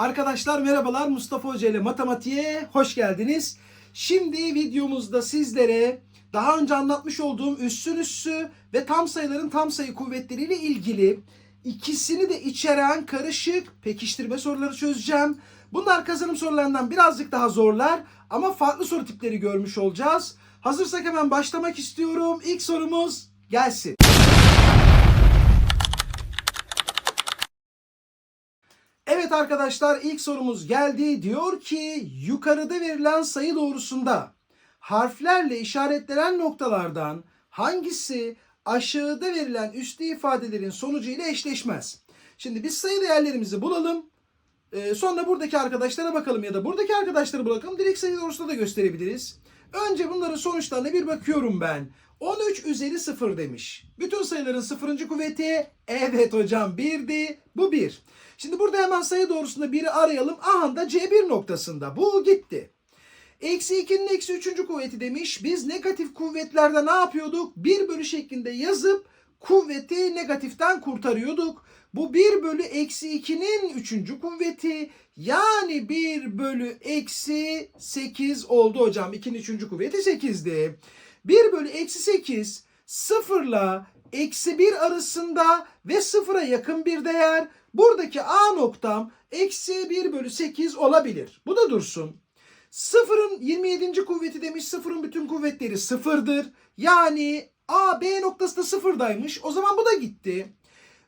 Arkadaşlar merhabalar Mustafa Hoca ile matematiğe hoş geldiniz. Şimdi videomuzda sizlere daha önce anlatmış olduğum üssün üssü ve tam sayıların tam sayı kuvvetleriyle ilgili ikisini de içeren karışık pekiştirme soruları çözeceğim. Bunlar kazanım sorularından birazcık daha zorlar ama farklı soru tipleri görmüş olacağız. Hazırsak hemen başlamak istiyorum. İlk sorumuz gelsin. Evet arkadaşlar ilk sorumuz geldi. Diyor ki yukarıda verilen sayı doğrusunda harflerle işaretlenen noktalardan hangisi aşağıda verilen üslü ifadelerin sonucu ile eşleşmez? Şimdi biz sayı değerlerimizi bulalım. Ee, sonra buradaki arkadaşlara bakalım ya da buradaki arkadaşlara bakalım. Direkt sayı doğrusunda da gösterebiliriz. Önce bunların sonuçlarına bir bakıyorum ben. 13 üzeri 0 demiş. Bütün sayıların sıfırıncı kuvveti evet hocam 1'di. Bu 1. Şimdi burada hemen sayı doğrusunda biri arayalım. Aha da C1 noktasında. Bu gitti. Eksi 2'nin eksi 3. kuvveti demiş. Biz negatif kuvvetlerde ne yapıyorduk? 1 bölü şeklinde yazıp kuvveti negatiften kurtarıyorduk. Bu 1 bölü eksi 2'nin 3. kuvveti yani 1 bölü eksi 8 oldu hocam. 2'nin 3. kuvveti 8'di. 1 bölü eksi 8 sıfırla eksi 1 arasında ve sıfıra yakın bir değer. Buradaki A noktam eksi 1 bölü 8 olabilir. Bu da dursun. Sıfırın 27. kuvveti demiş sıfırın bütün kuvvetleri sıfırdır. Yani A B noktası da sıfırdaymış. O zaman bu da gitti.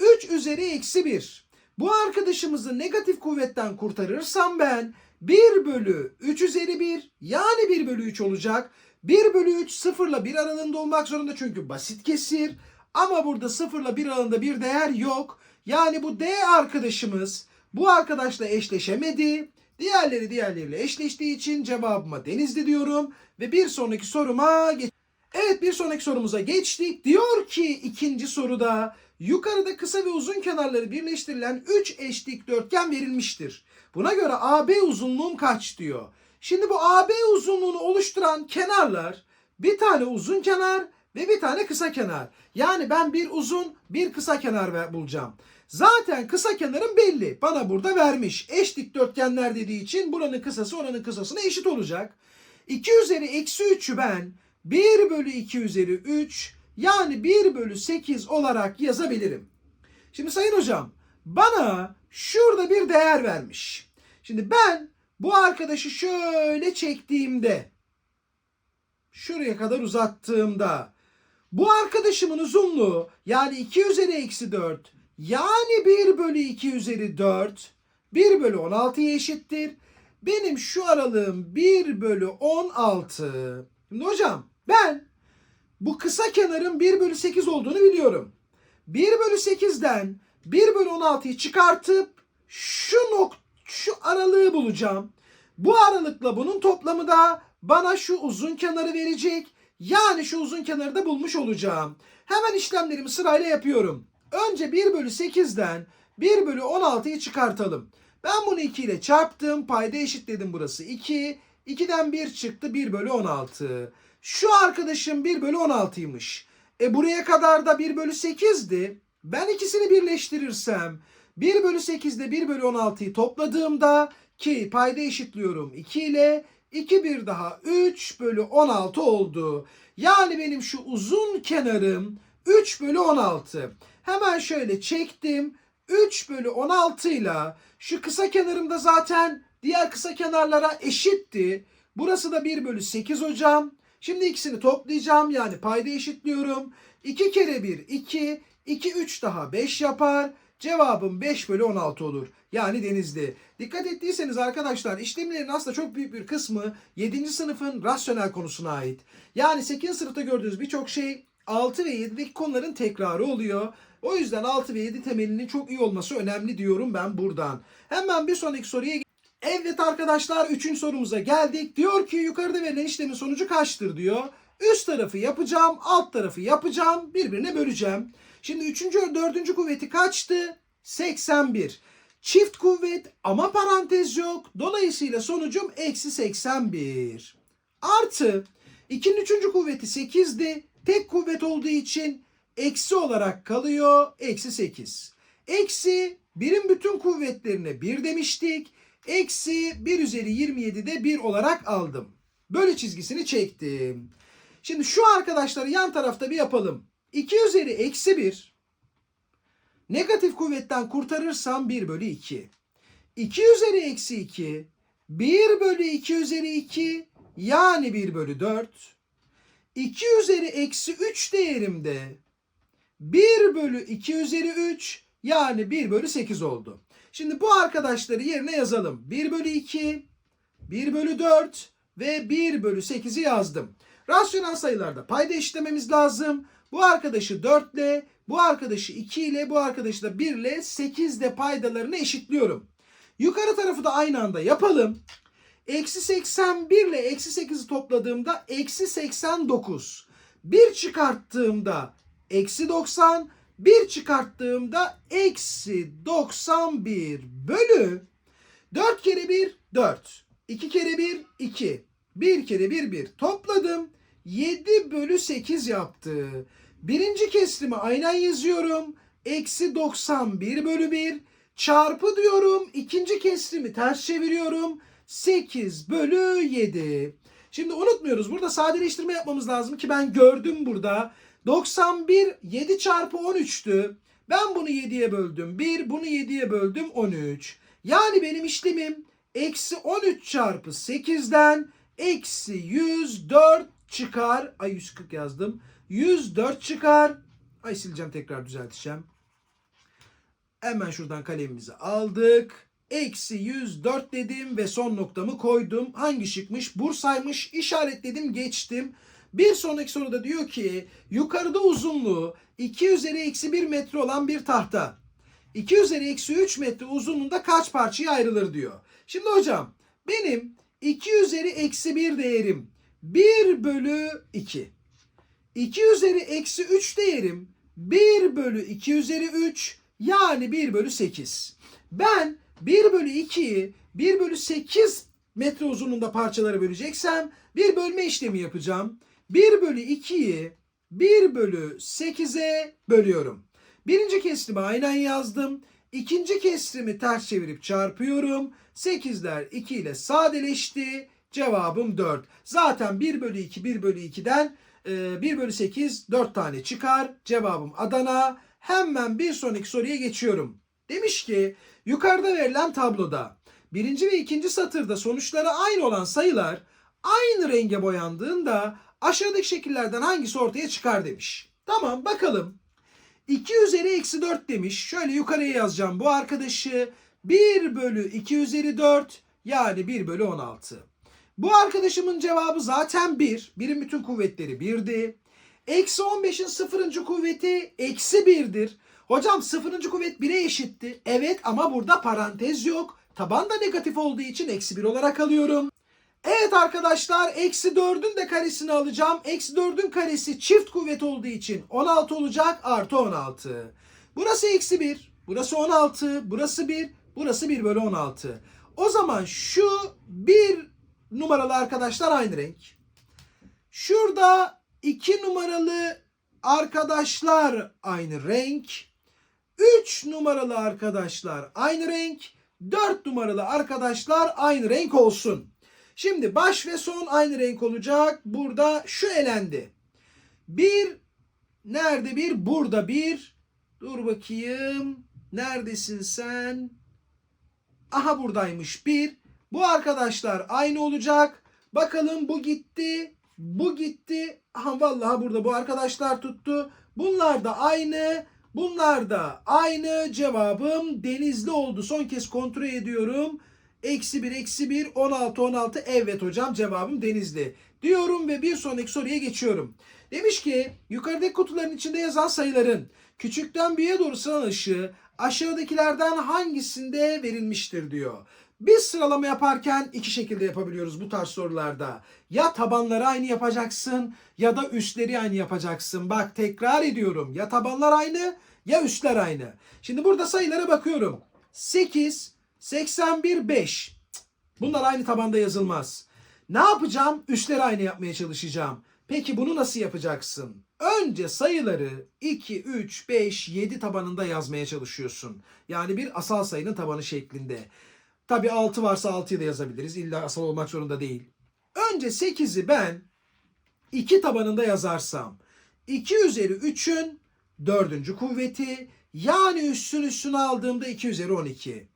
3 üzeri eksi 1. Bu arkadaşımızı negatif kuvvetten kurtarırsam ben 1 bölü 3 üzeri 1 yani 1 bölü 3 olacak. 1 bölü 3 sıfırla 1 aralığında olmak zorunda çünkü basit kesir. Ama burada sıfırla 1 aralığında bir değer yok. Yani bu D arkadaşımız bu arkadaşla eşleşemedi. Diğerleri diğerleriyle eşleştiği için cevabıma Denizli diyorum. Ve bir sonraki soruma geç. Evet bir sonraki sorumuza geçtik. Diyor ki ikinci soruda yukarıda kısa ve uzun kenarları birleştirilen 3 eş dikdörtgen verilmiştir. Buna göre AB uzunluğum kaç diyor. Şimdi bu AB uzunluğunu oluşturan kenarlar bir tane uzun kenar ve bir tane kısa kenar. Yani ben bir uzun bir kısa kenar bulacağım. Zaten kısa kenarım belli. Bana burada vermiş. Eş dikdörtgenler dediği için buranın kısası oranın kısasına eşit olacak. 2 üzeri eksi 3'ü ben 1 bölü 2 üzeri 3 yani 1 bölü 8 olarak yazabilirim. Şimdi sayın hocam bana şurada bir değer vermiş. Şimdi ben bu arkadaşı şöyle çektiğimde şuraya kadar uzattığımda bu arkadaşımın uzunluğu yani 2 üzeri eksi 4 yani 1 bölü 2 üzeri 4 1 bölü 16'ya eşittir. Benim şu aralığım 1 bölü 16. Şimdi hocam ben bu kısa kenarın 1 bölü 8 olduğunu biliyorum. 1 bölü 8'den 1 bölü 16'yı çıkartıp şu nok şu aralığı bulacağım. Bu aralıkla bunun toplamı da bana şu uzun kenarı verecek. Yani şu uzun kenarı da bulmuş olacağım. Hemen işlemlerimi sırayla yapıyorum. Önce 1 bölü 8'den 1 bölü 16'yı çıkartalım. Ben bunu 2 ile çarptım. Payda eşitledim burası 2. 2'den 1 çıktı 1 bölü 16. Şu arkadaşım 1 bölü 16'ymış. E buraya kadar da 1 bölü 8'di. Ben ikisini birleştirirsem 1 bölü 8 ile 1 bölü 16'yı topladığımda ki payda eşitliyorum 2 ile 2 bir daha 3 bölü 16 oldu. Yani benim şu uzun kenarım 3 bölü 16. Hemen şöyle çektim. 3 bölü 16 ile şu kısa kenarım da zaten diğer kısa kenarlara eşitti. Burası da 1 bölü 8 hocam. Şimdi ikisini toplayacağım yani payda eşitliyorum. 2 kere 1 2. 2 3 daha 5 yapar. Cevabım 5 bölü 16 olur. Yani denizli. Dikkat ettiyseniz arkadaşlar işlemlerin aslında çok büyük bir kısmı 7. sınıfın rasyonel konusuna ait. Yani 8. sınıfta gördüğünüz birçok şey 6 ve 7'deki konuların tekrarı oluyor. O yüzden 6 ve 7 temelinin çok iyi olması önemli diyorum ben buradan. Hemen bir sonraki soruya Evet arkadaşlar 3. sorumuza geldik. Diyor ki yukarıda verilen işlemin sonucu kaçtır diyor. Üst tarafı yapacağım, alt tarafı yapacağım, birbirine böleceğim. Şimdi 3. 4. kuvveti kaçtı? 81. Çift kuvvet ama parantez yok. Dolayısıyla sonucum eksi 81. Artı 2'nin 3. kuvveti 8'di. Tek kuvvet olduğu için eksi olarak kalıyor. Eksi 8. Eksi birim bütün kuvvetlerine 1 demiştik. Eksi 1 üzeri 27'de 1 olarak aldım. Bölü çizgisini çektim. Şimdi şu arkadaşları yan tarafta bir yapalım. 2 üzeri eksi 1 negatif kuvvetten kurtarırsam 1 bölü 2. 2 üzeri eksi 2 1 bölü 2 üzeri 2 yani 1 bölü 4. 2 üzeri eksi 3 değerimde 1 bölü 2 üzeri 3 yani 1 bölü 8 oldu. Şimdi bu arkadaşları yerine yazalım. 1 bölü 2, 1 bölü 4 ve 1 bölü 8'i yazdım. Rasyonel sayılarda payda eşitlememiz lazım. Bu arkadaşı 4 ile, bu arkadaşı 2 ile, bu arkadaşı da 1 ile 8 de paydalarını eşitliyorum. Yukarı tarafı da aynı anda yapalım. Eksi 81 ile eksi 8'i topladığımda eksi 89. 1 çıkarttığımda eksi 90. 1 çıkarttığımda eksi 91 bölü 4 kere 1 4. 2 kere 1 2. 1 kere 1 1. Topladım. 7 bölü 8 yaptı. Birinci kesrimi aynen yazıyorum. Eksi 91 bölü 1. Çarpı diyorum. İkinci kesrimi ters çeviriyorum. 8 bölü 7. Şimdi unutmuyoruz. Burada sadeleştirme yapmamız lazım ki ben gördüm burada. 91 7 çarpı 13'tü. Ben bunu 7'ye böldüm. 1 bunu 7'ye böldüm 13. Yani benim işlemim eksi 13 çarpı 8'den eksi 104 çıkar. Ay 140 yazdım. 104 çıkar. Ay sileceğim tekrar düzelteceğim. Hemen şuradan kalemimizi aldık. Eksi 104 dedim ve son noktamı koydum. Hangi şıkmış? Bursaymış. İşaretledim geçtim. Bir sonraki soruda diyor ki yukarıda uzunluğu 2 üzeri eksi 1 metre olan bir tahta. 2 üzeri eksi 3 metre uzunluğunda kaç parçaya ayrılır diyor. Şimdi hocam benim 2 üzeri eksi 1 değerim 1 bölü 2. 2 üzeri eksi 3 değerim 1 bölü 2 üzeri 3 yani 1 bölü 8. Ben 1 bölü 2'yi 1 bölü 8 metre uzunluğunda parçalara böleceksem bir bölme işlemi yapacağım. 1 bölü 2'yi 1 bölü 8'e bölüyorum. Birinci kesrimi aynen yazdım. İkinci kesrimi ters çevirip çarpıyorum. 8'ler 2 ile sadeleşti. Cevabım 4. Zaten 1 bölü 2 1 bölü 2'den 1 bölü 8 4 tane çıkar. Cevabım Adana. Hemen bir sonraki soruya geçiyorum. Demiş ki yukarıda verilen tabloda birinci ve ikinci satırda sonuçları aynı olan sayılar aynı renge boyandığında aşağıdaki şekillerden hangisi ortaya çıkar demiş. Tamam bakalım. 2 üzeri eksi 4 demiş. Şöyle yukarıya yazacağım bu arkadaşı. 1 bölü 2 üzeri 4 yani 1 bölü 16. Bu arkadaşımın cevabı zaten 1. Birin bütün kuvvetleri 1'di. Eksi 15'in sıfırıncı kuvveti eksi 1'dir. Hocam sıfırıncı kuvvet 1'e eşitti. Evet ama burada parantez yok. Taban da negatif olduğu için eksi 1 olarak alıyorum. Evet arkadaşlar eksi 4'ün de karesini alacağım. Eksi 4'ün karesi çift kuvvet olduğu için 16 olacak artı 16. Burası eksi 1. Burası 16. Burası 1. Burası 1 bölü 16. O zaman şu bir numaralı arkadaşlar aynı renk. Şurada 2 numaralı arkadaşlar aynı renk. 3 numaralı arkadaşlar aynı renk. 4 numaralı arkadaşlar aynı renk olsun. Şimdi baş ve son aynı renk olacak. Burada şu elendi. Bir nerede bir? Burada bir. Dur bakayım. Neredesin sen? Aha buradaymış bir. Bu arkadaşlar aynı olacak. Bakalım bu gitti. Bu gitti. Aha vallahi burada bu arkadaşlar tuttu. Bunlar da aynı. Bunlar da aynı. Cevabım denizli oldu. Son kez kontrol ediyorum. Eksi 1, eksi 1, 16, 16. Evet hocam cevabım denizli. Diyorum ve bir sonraki soruya geçiyorum. Demiş ki yukarıdaki kutuların içinde yazan sayıların küçükten büyüğe doğru sıralanışı aşağıdakilerden hangisinde verilmiştir diyor. Biz sıralama yaparken iki şekilde yapabiliyoruz bu tarz sorularda. Ya tabanları aynı yapacaksın ya da üstleri aynı yapacaksın. Bak tekrar ediyorum. Ya tabanlar aynı ya üstler aynı. Şimdi burada sayılara bakıyorum. 8, 81, 5. Cık, Bunlar aynı tabanda yazılmaz. Ne yapacağım? Üstleri aynı yapmaya çalışacağım. Peki bunu nasıl yapacaksın? Önce sayıları 2, 3, 5, 7 tabanında yazmaya çalışıyorsun. Yani bir asal sayının tabanı şeklinde. Tabi 6 varsa 6'yı da yazabiliriz. İlla asal olmak zorunda değil. Önce 8'i ben 2 tabanında yazarsam 2 üzeri 3'ün dördüncü kuvveti yani üssün üssünü aldığımda 2 üzeri 12.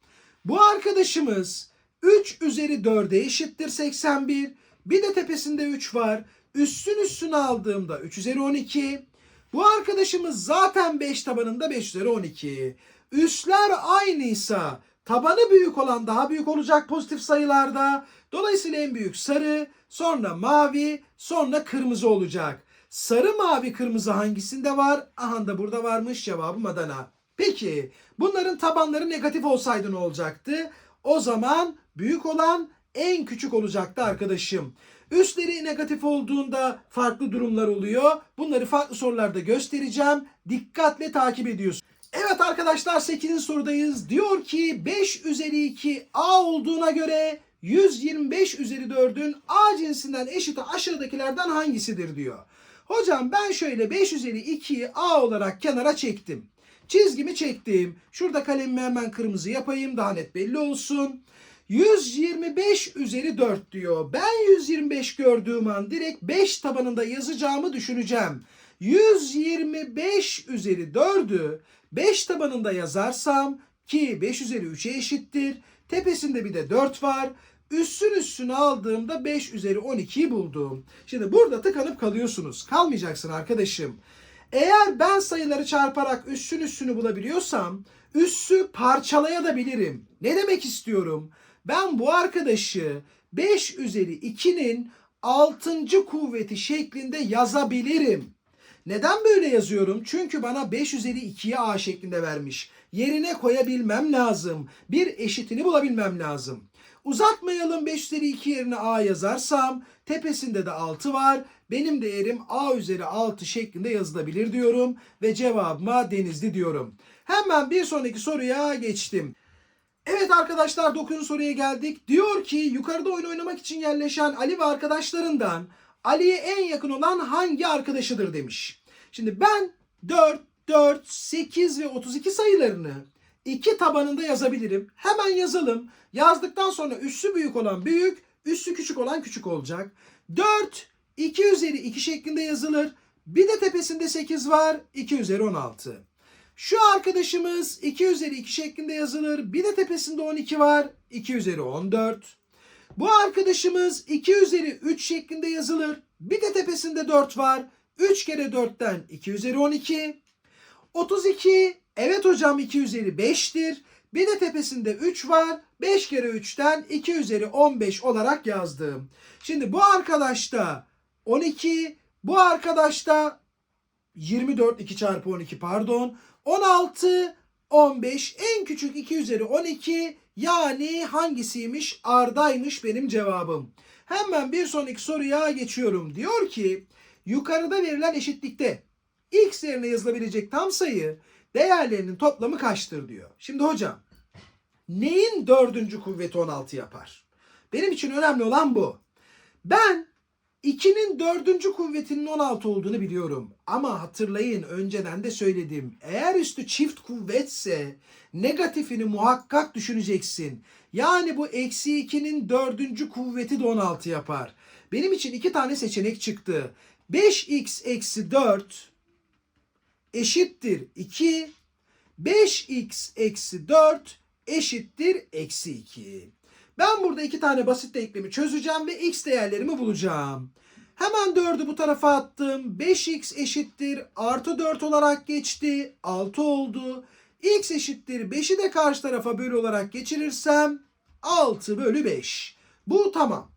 Bu arkadaşımız 3 üzeri 4'e eşittir 81. Bir de tepesinde 3 var. Üssün üssünü aldığımda 3 üzeri 12. Bu arkadaşımız zaten 5 tabanında 5 üzeri 12. Üsler aynıysa tabanı büyük olan daha büyük olacak pozitif sayılarda. Dolayısıyla en büyük sarı, sonra mavi, sonra kırmızı olacak. Sarı, mavi, kırmızı hangisinde var? Aha da burada varmış cevabım Adana. Peki bunların tabanları negatif olsaydı ne olacaktı? O zaman büyük olan en küçük olacaktı arkadaşım. Üstleri negatif olduğunda farklı durumlar oluyor. Bunları farklı sorularda göstereceğim. Dikkatle takip ediyorsun. Evet arkadaşlar 8. sorudayız. Diyor ki 5 üzeri 2 A olduğuna göre 125 üzeri 4'ün A cinsinden eşiti aşağıdakilerden hangisidir diyor. Hocam ben şöyle 5 üzeri 2'yi A olarak kenara çektim. Çizgimi çektim. Şurada kalemimi hemen kırmızı yapayım daha net belli olsun. 125 üzeri 4 diyor. Ben 125 gördüğüm an direkt 5 tabanında yazacağımı düşüneceğim. 125 üzeri 4'ü 5 tabanında yazarsam ki 5 üzeri 3'e eşittir. Tepesinde bir de 4 var. Üssün üstünü aldığımda 5 üzeri 12'yi buldum. Şimdi burada tıkanıp kalıyorsunuz. Kalmayacaksın arkadaşım. Eğer ben sayıları çarparak üssün üssünü bulabiliyorsam üssü parçalayabilirim. Ne demek istiyorum? Ben bu arkadaşı 5 üzeri 2'nin 6. kuvveti şeklinde yazabilirim. Neden böyle yazıyorum? Çünkü bana 5 üzeri 2'yi A şeklinde vermiş. Yerine koyabilmem lazım. Bir eşitini bulabilmem lazım. Uzatmayalım 5 üzeri 2 yerine A yazarsam tepesinde de 6 var. Benim değerim A üzeri 6 şeklinde yazılabilir diyorum ve cevabıma Denizli diyorum. Hemen bir sonraki soruya geçtim. Evet arkadaşlar 9. soruya geldik. Diyor ki yukarıda oyun oynamak için yerleşen Ali ve arkadaşlarından Ali'ye en yakın olan hangi arkadaşıdır demiş. Şimdi ben 4, 4, 8 ve 32 sayılarını iki tabanında yazabilirim. Hemen yazalım. Yazdıktan sonra üssü büyük olan büyük, üssü küçük olan küçük olacak. 4, 2 üzeri 2 şeklinde yazılır. Bir de tepesinde 8 var. 2 üzeri 16. Şu arkadaşımız 2 üzeri 2 şeklinde yazılır. Bir de tepesinde 12 var. 2 üzeri 14. Bu arkadaşımız 2 üzeri 3 şeklinde yazılır. Bir de tepesinde 4 var. 3 kere 4'ten 2 üzeri 12. 32 evet hocam 2 üzeri 5'tir. Bir de tepesinde 3 var. 5 kere 3'ten 2 üzeri 15 olarak yazdım. Şimdi bu arkadaşta 12, bu arkadaşta 24 2 çarpı 12 pardon. 16 15 en küçük 2 üzeri 12 yani hangisiymiş? Arda'ymış benim cevabım. Hemen bir sonraki soruya geçiyorum. Diyor ki yukarıda verilen eşitlikte x yerine yazılabilecek tam sayı değerlerinin toplamı kaçtır diyor. Şimdi hocam neyin dördüncü kuvveti 16 yapar? Benim için önemli olan bu. Ben 2'nin dördüncü kuvvetinin 16 olduğunu biliyorum. Ama hatırlayın önceden de söyledim. Eğer üstü çift kuvvetse negatifini muhakkak düşüneceksin. Yani bu eksi 2'nin dördüncü kuvveti de 16 yapar. Benim için iki tane seçenek çıktı. 5x eksi 4 eşittir 2. 5x eksi 4 eşittir eksi 2. Ben burada iki tane basit denklemi çözeceğim ve x değerlerimi bulacağım. Hemen 4'ü bu tarafa attım. 5x eşittir artı 4 olarak geçti. 6 oldu. x eşittir 5'i de karşı tarafa bölü olarak geçirirsem 6 bölü 5. Bu tamam.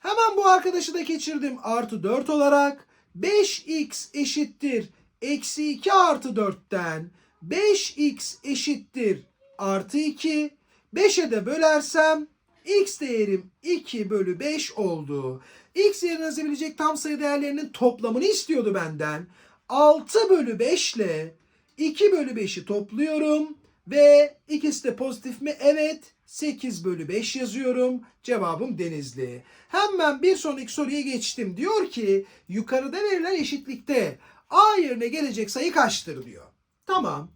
Hemen bu arkadaşı da geçirdim artı 4 olarak. 5x eşittir eksi 2 artı 4'ten 5x eşittir artı 2. 5'e de bölersem x değerim 2 bölü 5 oldu. x yerine yazabilecek tam sayı değerlerinin toplamını istiyordu benden. 6 bölü 5 ile 2 bölü 5'i topluyorum. Ve ikisi de pozitif mi? Evet. 8 bölü 5 yazıyorum. Cevabım Denizli. Hemen bir sonraki soruya geçtim. Diyor ki yukarıda verilen eşitlikte A yerine gelecek sayı kaçtır diyor. Tamam.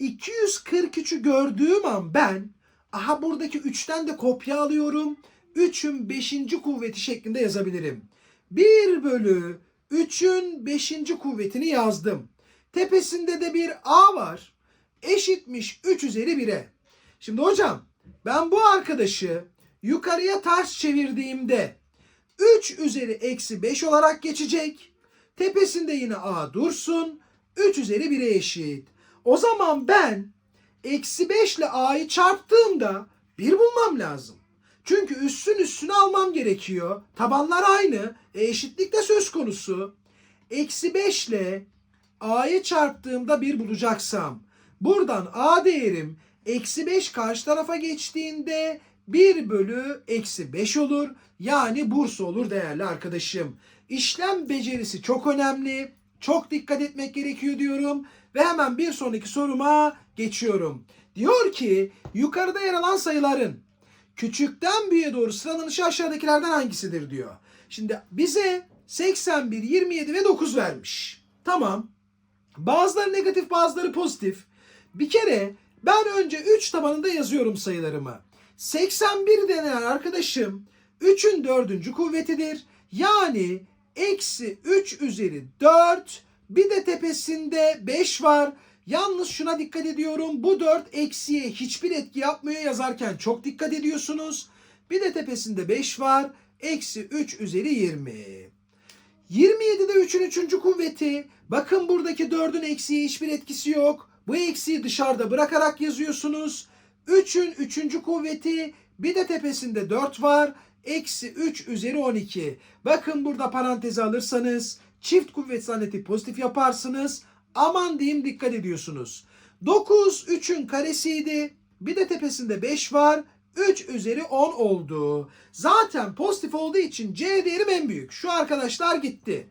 243'ü gördüğüm an ben aha buradaki 3'ten de kopya alıyorum. 3'ün 5. kuvveti şeklinde yazabilirim. 1 bölü 3'ün 5. kuvvetini yazdım. Tepesinde de bir A var. Eşitmiş 3 üzeri 1'e. Şimdi hocam ben bu arkadaşı yukarıya ters çevirdiğimde 3 üzeri eksi 5 olarak geçecek. Tepesinde yine A dursun. 3 üzeri 1'e eşit. O zaman ben eksi 5 ile A'yı çarptığımda 1 bulmam lazım. Çünkü üssün üstünü almam gerekiyor. Tabanlar aynı. E, eşitlik de söz konusu. Eksi 5 ile A'yı çarptığımda 1 bulacaksam buradan A değerim eksi 5 karşı tarafa geçtiğinde 1 bölü eksi 5 olur. Yani Bursa olur değerli arkadaşım. İşlem becerisi çok önemli. Çok dikkat etmek gerekiyor diyorum. Ve hemen bir sonraki soruma geçiyorum. Diyor ki yukarıda yer alan sayıların küçükten büyüğe doğru sıralanışı aşağıdakilerden hangisidir diyor. Şimdi bize 81, 27 ve 9 vermiş. Tamam. Bazıları negatif bazıları pozitif. Bir kere ben önce 3 tabanında yazıyorum sayılarımı. 81 denen arkadaşım 3'ün 4. kuvvetidir. Yani eksi 3 üzeri 4 bir de tepesinde 5 var. Yalnız şuna dikkat ediyorum. Bu 4 eksiye hiçbir etki yapmıyor yazarken çok dikkat ediyorsunuz. Bir de tepesinde 5 var. Eksi 3 üzeri 20. 27'de 3'ün 3. kuvveti. Bakın buradaki 4'ün eksiğe hiçbir etkisi yok. Bu eksiği dışarıda bırakarak yazıyorsunuz. 3'ün 3. kuvveti. Bir de tepesinde 4 var. Eksi 3 üzeri 12. Bakın burada parantezi alırsanız çift kuvvet zanneti pozitif yaparsınız. Aman diyeyim dikkat ediyorsunuz. 9 3'ün karesiydi. Bir de tepesinde 5 var. 3 üzeri 10 oldu. Zaten pozitif olduğu için C değerim en büyük. Şu arkadaşlar gitti.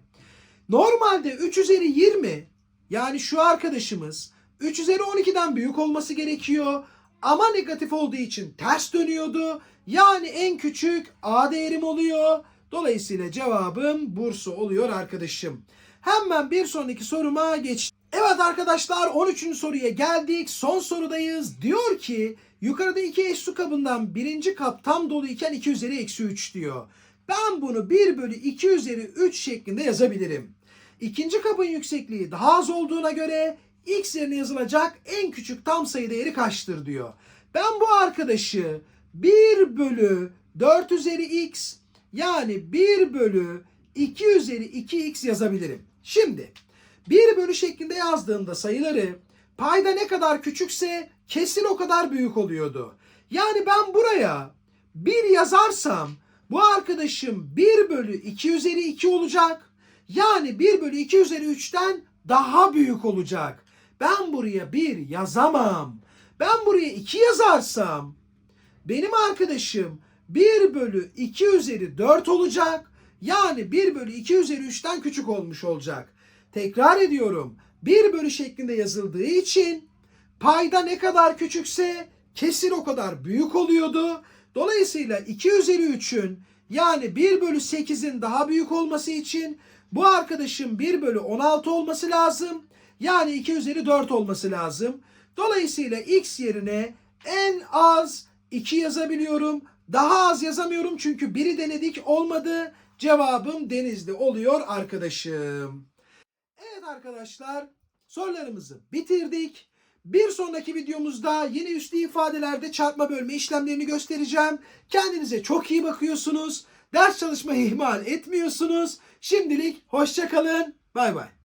Normalde 3 üzeri 20 yani şu arkadaşımız 3 üzeri 12'den büyük olması gerekiyor. Ama negatif olduğu için ters dönüyordu. Yani en küçük A değerim oluyor. Dolayısıyla cevabım Bursa oluyor arkadaşım. Hemen bir sonraki soruma geç. Evet arkadaşlar 13. soruya geldik. Son sorudayız. Diyor ki yukarıda iki eş su kabından birinci kap tam dolu iken 2 üzeri eksi 3 diyor. Ben bunu 1 bölü 2 üzeri 3 şeklinde yazabilirim. İkinci kabın yüksekliği daha az olduğuna göre x yerine yazılacak en küçük tam sayı değeri kaçtır diyor. Ben bu arkadaşı 1 bölü 4 üzeri x yani 1 bölü 2 üzeri 2x yazabilirim. Şimdi 1 bölü şeklinde yazdığımda sayıları payda ne kadar küçükse kesin o kadar büyük oluyordu. Yani ben buraya 1 yazarsam bu arkadaşım 1 bölü 2 üzeri 2 olacak. Yani 1 bölü 2 üzeri 3'ten daha büyük olacak. Ben buraya 1 yazamam. Ben buraya 2 yazarsam benim arkadaşım 1 bölü 2 üzeri 4 olacak. Yani 1 bölü 2 üzeri 3'ten küçük olmuş olacak. Tekrar ediyorum. 1 bölü şeklinde yazıldığı için payda ne kadar küçükse kesin o kadar büyük oluyordu. Dolayısıyla 2 üzeri 3'ün yani 1 bölü 8'in daha büyük olması için bu arkadaşın 1 bölü 16 olması lazım. Yani 2 üzeri 4 olması lazım. Dolayısıyla x yerine en az 2 yazabiliyorum. Daha az yazamıyorum çünkü 1'i denedik olmadı. Cevabım Denizli oluyor arkadaşım. Evet arkadaşlar sorularımızı bitirdik. Bir sonraki videomuzda yine üslü ifadelerde çarpma bölme işlemlerini göstereceğim. Kendinize çok iyi bakıyorsunuz. Ders çalışmayı ihmal etmiyorsunuz. Şimdilik hoşçakalın. Bay bay.